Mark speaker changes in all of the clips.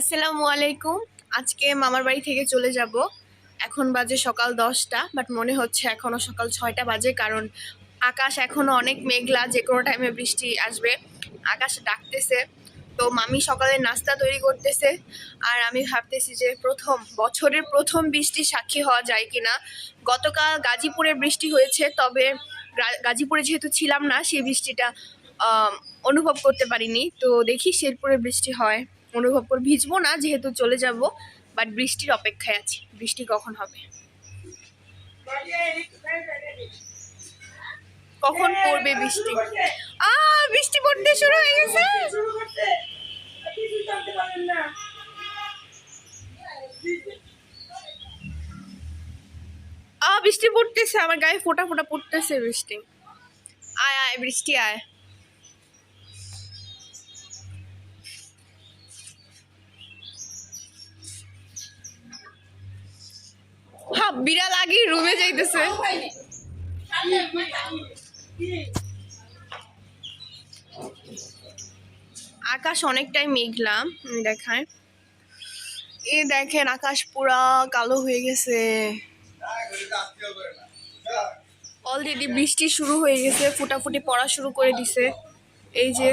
Speaker 1: আসসালামু আলাইকুম। আজকে মামার বাড়ি থেকে চলে যাব। এখন বাজে সকাল দশটা বাট মনে হচ্ছে এখনও সকাল ছয়টা বাজে কারণ আকাশ এখনও অনেক মেঘলা, যে কোনো টাইমে বৃষ্টি আসবে। আকাশ ডাকতেছে। তো মামি সকালে নাস্তা তৈরি করতেছে। আর আমি ভাবতেছি যে প্রথম, বছরের প্রথম বৃষ্টি সাক্ষী হওয়া যায় কিনা। গতকাল গাজীপুরে বৃষ্টি হয়েছে, তবে গাজীপুরে যেহেতু ছিলাম না, সেই বৃষ্টিটা অনুভব করতে পারিনি। তো দেখি শেরপুরে বৃষ্টি হয়। অনুভব করে, ভিজবো না যেহেতু চলে যাব বাট বৃষ্টির অপেক্ষায় আছি। বৃষ্টি কখন হবে? কখন পড়বে বৃষ্টি? আ, বৃষ্টি পড়তে শুরু হয়ে গেছে! আ, বৃষ্টি পড়তেছে, আমার গায়ে ফোঁটা ফোঁটা পড়তেছে বৃষ্টি। আয় আয়, বৃষ্টি আয়। হ্যাঁ বিড়াল আগে রুমে যাইতেছে। আকাশ অনেকটাই মেঘলা দেখায় এ দেখেন, আকাশ পুরা কালো হয়ে গেছে। অলরেডি বৃষ্টি শুরু হয়ে গেছে, ফুটাফুটি পড়া শুরু করে দিছে। এই যে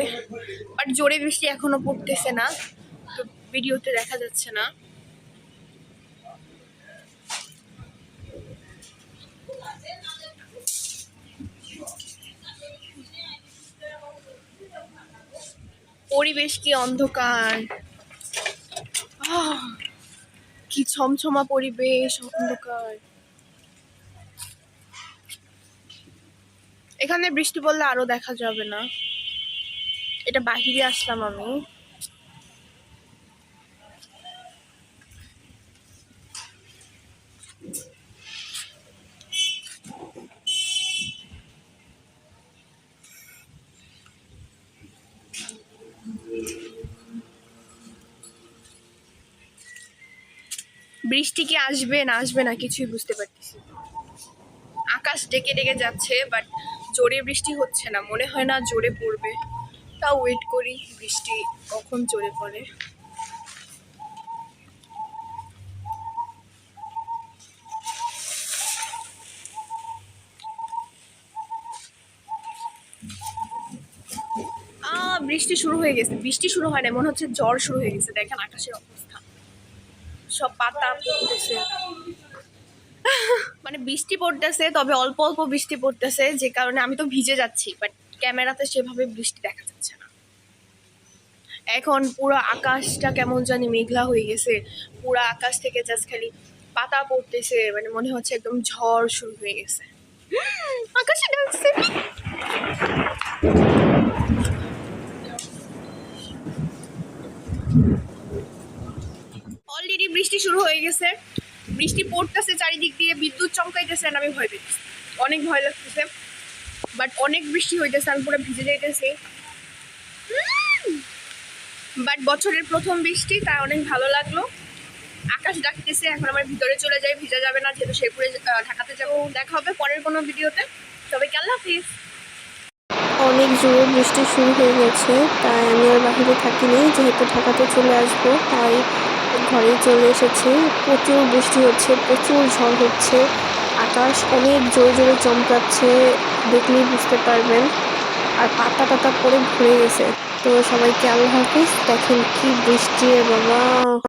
Speaker 1: বাট জোরে বৃষ্টি এখনও পড়তেছে না, তো ভিডিওতে দেখা যাচ্ছে না। পরিবেশ কি অন্ধকার? কি ছমছমা পরিবেশ অন্ধকার। এখানে বৃষ্টি পড়লে আরও দেখা যাবে না। এটা বাহিরে আসলাম আমি। বৃষ্টি কি আসবে, না আসবে, না কিছুই বুঝতে পারতেছি আকাশ ডেকে ডেকে যাচ্ছে বাট জোরে বৃষ্টি হচ্ছে না। মনে হয় না জোরে পড়বে। তাও ওয়েট করি, বৃষ্টি কখন জোরে পড়ে। বৃষ্টি শুরু হয়ে গেছে। বৃষ্টি শুরু হয় না মনে হচ্ছে জ্বর শুরু হয়ে গেছে। দেখেন আকাশের অবস্থা। সব পাতা পড়তেছে। মানে বৃষ্টি পড়তেছে, তবে অল্প অল্প বৃষ্টি পড়তেছে, যে কারণে আমি তো ভিজে যাচ্ছি বাট ক্যামেরাতে সেভাবে বৃষ্টি দেখা যাচ্ছে না। এখন পুরো আকাশটা কেমন জানি মেঘলা হয়ে গেছে, পুরো আকাশ থেকে জাস্ট খালি পাতা পড়তেছে মানে মনে হচ্ছে একদম ঝড় শুরু হয়ে গেছে। আকাশে ডাকছে অলরেডি বৃষ্টি শুরু হয়ে গেছে। বৃষ্টি পড়তেছে চারিদিক দিয়ে, বিদ্যুৎ চমকাইতেছে আমি ভয় পেতেছি। অনেক ভয় লাগতেছে বাট অনেক বৃষ্টি হইতেছে, আমি পুরো ভিজে যাইতেছি। বাট বছরের প্রথম বৃষ্টি, তাই অনেক ভালো লাগল। আকাশ ডাকতেছে, এখন আমার ভিতরে চলে যাই, ভিজা যাবে না, যেহেতু শেরপুরে ঢাকাতে যাব। দেখা হবে পরের কোনো ভিডিওতে। তবে আল্লাহ হাফিজ।
Speaker 2: অনেক জোরে বৃষ্টি শুরু হয়ে গেছে, তাই আমি আর বাহিরে থাকিনি, যেহেতু ঢাকাতে চলে আসব, তাই ঘরেই চলে এসেছে। প্রচুর বৃষ্টি হচ্ছে, প্রচুর ঝড় হচ্ছে। আকাশ অনেক জোরে জোরে চমকাচ্ছে, দেখলেই বুঝতে পারবেন। আর পাতা টাতা পরে ভরে গেছে। তো সবাইকে আল্লাহ হাফিজ, দেখেন কি বৃষ্টি বাবা।